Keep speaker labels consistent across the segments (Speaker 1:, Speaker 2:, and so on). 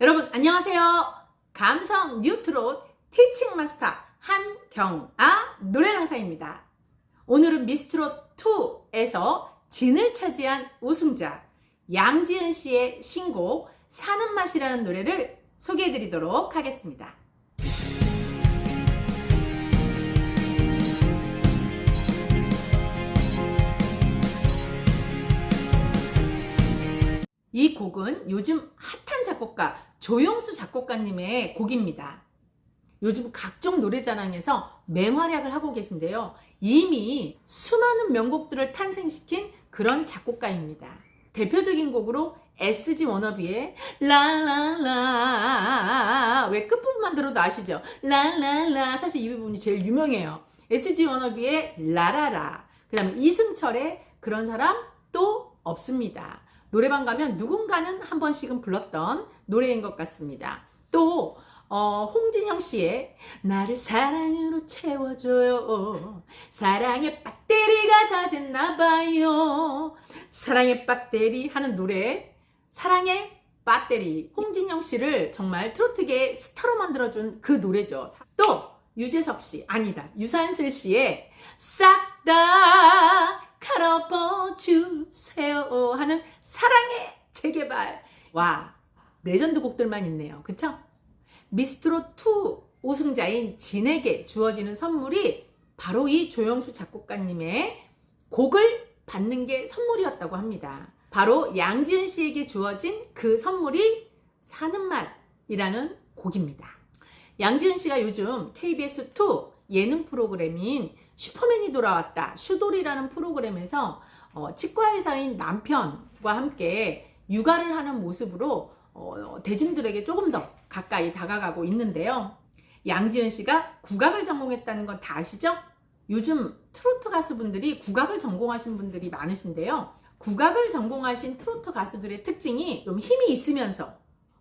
Speaker 1: 여러분 안녕하세요. 감성 뉴트롯 티칭 마스터 한경아 노래 강사입니다. 오늘은 미스트롯 2에서 진을 차지한 우승자 양지은 씨의 신곡 사는 맛이라는 노래를 소개해 드리도록 하겠습니다. 이 곡은 요즘 핫한 작곡가 조용수 작곡가님의 곡입니다. 요즘 각종 노래자랑에서 맹활약을 하고 계신데요. 이미 수많은 명곡들을 탄생시킨 그런 작곡가입니다. 대표적인 곡으로 SG 워너비의 라라라 왜 끝부분만 들어도 아시죠? 라라라 사실 이 부분이 제일 유명해요. SG 워너비의 라라라 그 다음에 이승철의 그런 사람 또 없습니다. 노래방 가면 누군가는 한 번씩은 불렀던 노래인 것 같습니다. 또 어, 홍진영 씨의 나를 사랑으로 채워줘요. 사랑의 배터리가 다 됐나 봐요. 사랑의 배터리 하는 노래. 사랑의 배터리. 홍진영 씨를 정말 트로트계 스타로 만들어준 그 노래죠. 또 유재석 씨, 아니다. 유산슬 씨의 싹 다 갈아엎어주세요 하는 사랑의 재개발. 와, 레전드 곡들만 있네요. 그쵸? 미스트롯2 우승자인 진에게 주어지는 선물이 바로 이 조영수 작곡가님의 곡을 받는 게 선물이었다고 합니다. 바로 양지은 씨에게 주어진 그 선물이 사는 말이라는 곡입니다. 양지은 씨가 요즘 KBS2 예능 프로그램인 슈퍼맨이 돌아왔다 슈돌이라는 프로그램에서 어, 치과의사인 남편과 함께 육아를 하는 모습으로 어, 대중들에게 조금 더 가까이 다가가고 있는데요. 양지은 씨가 국악을 전공했다는 건 다 아시죠? 요즘 트로트 가수분들이 국악을 전공하신 분들이 많으신데요. 국악을 전공하신 트로트 가수들의 특징이 좀 힘이 있으면서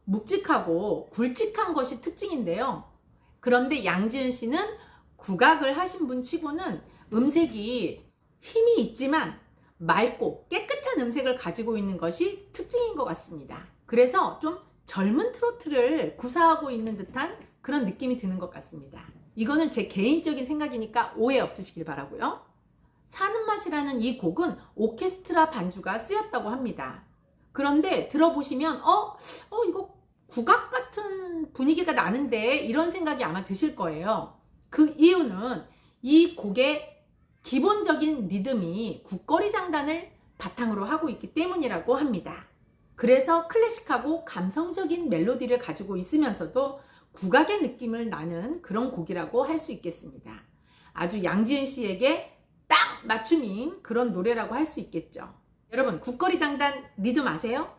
Speaker 1: 묵직하고 굵직한 것이 특징인데요. 그런데 양지은 씨는 국악을 하신 분 치고는 음색이 힘이 있지만 맑고 깨끗한 음색을 가지고 있는 것이 특징인 것 같습니다. 그래서 좀 젊은 트로트를 구사하고 있는 듯한 그런 느낌이 드는 것 같습니다. 이거는 제 개인적인 생각이니까 오해 없으시길 바라고요. 사는 맛이라는 이 곡은 오케스트라 반주가 쓰였다고 합니다. 그런데 들어보시면 어, 어 이거 국악 같은 분위기가 나는데 이런 생각이 아마 드실 거예요. 그 이유는 이 곡의 기본적인 리듬이 국거리 장단을 바탕으로 하고 있기 때문이라고 합니다. 그래서 클래식하고 감성적인 멜로디를 가지고 있으면서도 국악의 느낌을 나는 그런 곡이라고 할 수 있겠습니다. 아주 양지은 씨에게 딱 맞춤인 그런 노래라고 할 수 있겠죠. 여러분, 국거리 장단 리듬 아세요?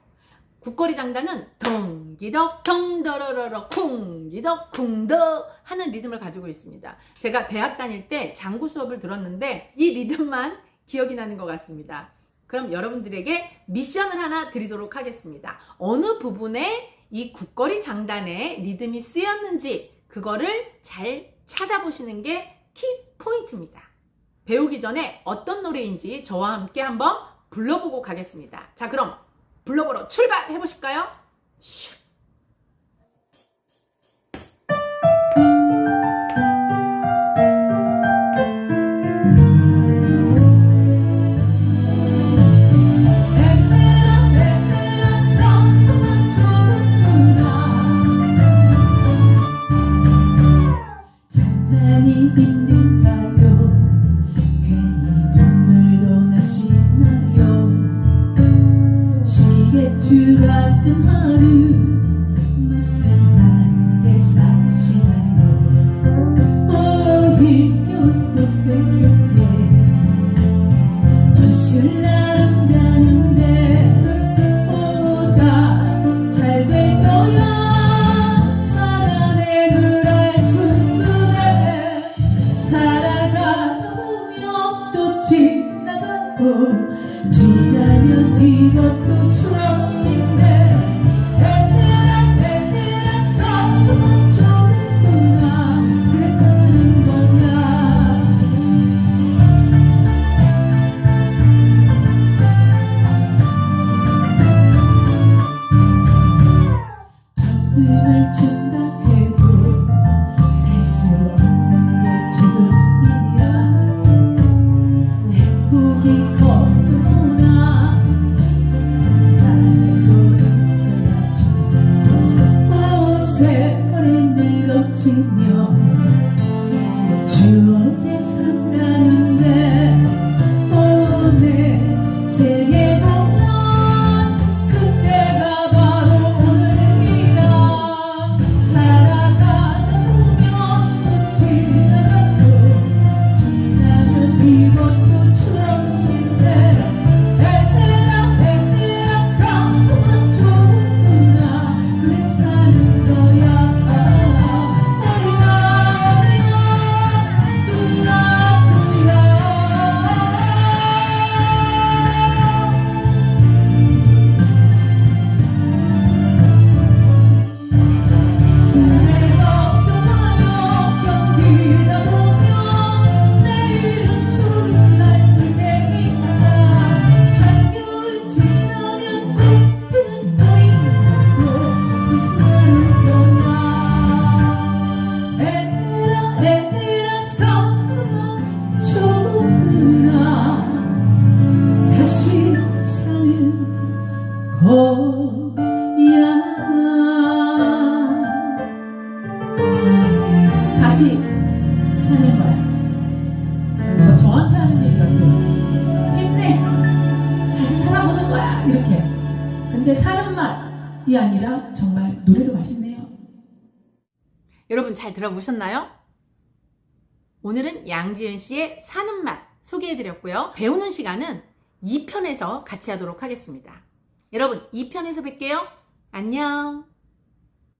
Speaker 1: 국거리 장단은 덩기덕 덩더러러러 쿵기덕 쿵더 하는 리듬을 가지고 있습니다. 제가 대학 다닐 때 장구 수업을 들었는데 이 리듬만 기억이 나는 것 같습니다. 그럼 여러분들에게 미션을 하나 드리도록 하겠습니다. 어느 부분에 이 국거리 장단에 리듬이 쓰였는지 그거를 잘 찾아보시는 게 키 포인트입니다. 배우기 전에 어떤 노래인지 저와 함께 한번 불러보고 가겠습니다. 자, 그럼 블로그로 출발해 보실까요?
Speaker 2: 같은 하루 무슨 말에 사시나요? 오비교도 생겼네. 어슬람다는데 오다 잘 될 거야? 사랑의 그래 순간에 살아가다 보면 또 지. 사는 거야 뭐 저한테 하는 얘기 같아요 힘내 다시 살아보는 거야 이렇게 근데 사는 맛이 아니라 정말 노래도 맛있네요
Speaker 1: 여러분 잘 들어보셨나요? 오늘은 양지은 씨의 사는 맛 소개해드렸고요. 배우는 시간은 2편에서 같이 하도록 하겠습니다. 여러분 2편에서 뵐게요. 안녕.